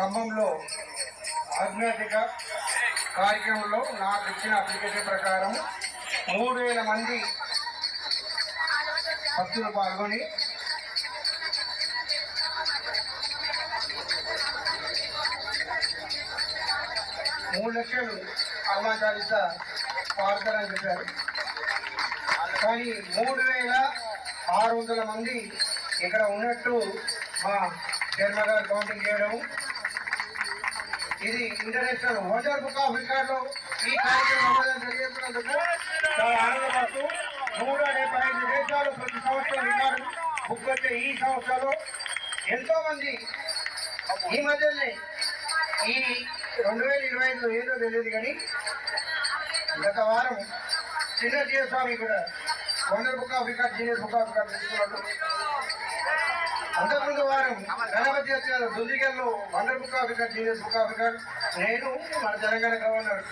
ఖమ్మంలో ఆధ్యాత్మిక కార్యక్రమంలో నాకు ఇచ్చిన అప్లికేషన్ ప్రకారం మూడు వేల మంది భక్తులు పాల్గొని మూడు లక్షలు అల్లా చాలీస పాడతారని చెప్పారు. కానీ మూడు వేల ఆరు వందల మంది ఇక్కడ ఉన్నట్టు మా చైర్మన్ గారు కౌంటింగ్ చేయడం ఇది international world book of record ఈ కార్యక్రమం జరిగినందుకు చాలా ఆనందపడుతూ నూట డెబ్బై ఐదు దేశాలు ప్రతి సంవత్సరం రికార్డు బుక్ వచ్చే ఈ సంవత్సరంలో ఎంతో మంది ఈ మధ్యనే ఈ రెండు వేల ఇరవై ఐదులో ఏదో తెలియదు కానీ గత వారం చిన్న జీవస్వామి కూడా wonder book of record genius book of record తీసుకున్నట్టు అంతకుముందు వారు గణపతి వచ్చిన దుందిగల్లో wonder book of record genius book of record నేను మన తెలంగాణ గవర్నర్.